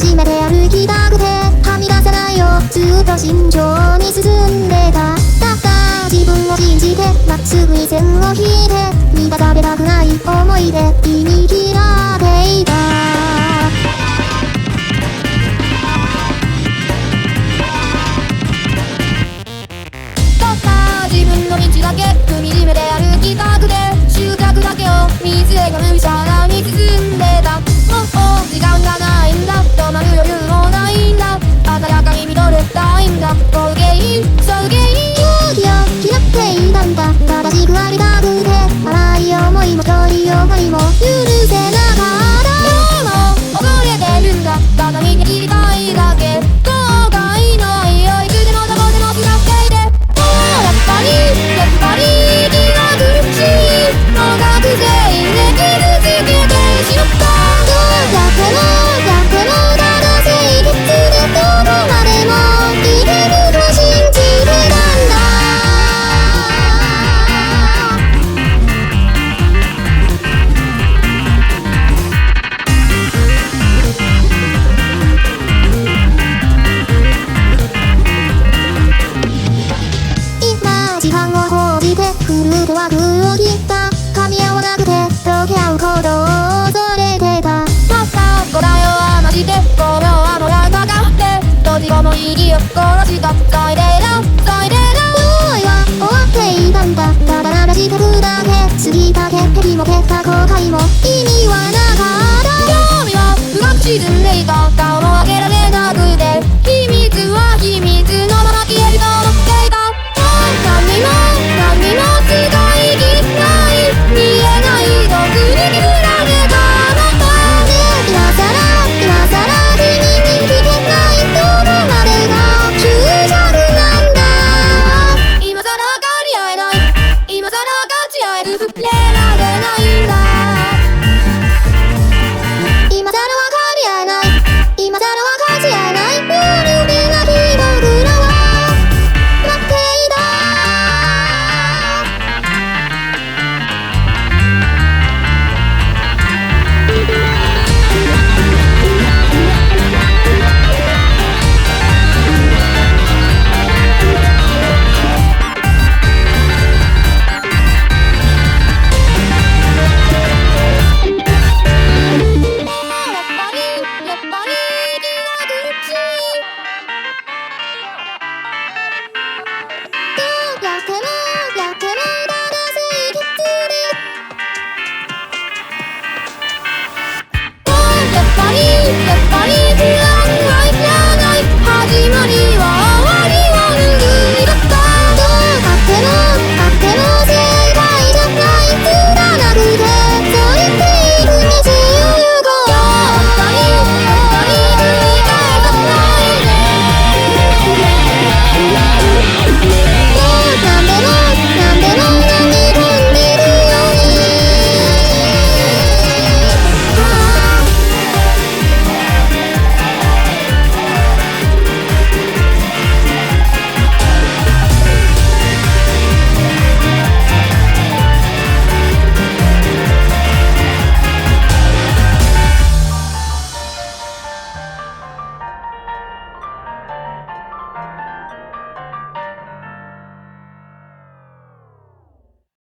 踏みしめて歩きたくてはみ出せないよずっと慎重に進んでただった自分を信じてまっすぐに線を引いて満たされたくない思いで気に嫌っていたたった自分の道だけ踏みしめて歩きたくて収穫だけを見据えがむしゃらに進んでたもう時間がないんだ止まる余裕もないんだ鮮やかに見とれたいんだはマジで5秒はもらかって閉じこも息を殺した最低だ最低だ用意は終わっていたんだただ話したくだけ過ぎた潔癖も結果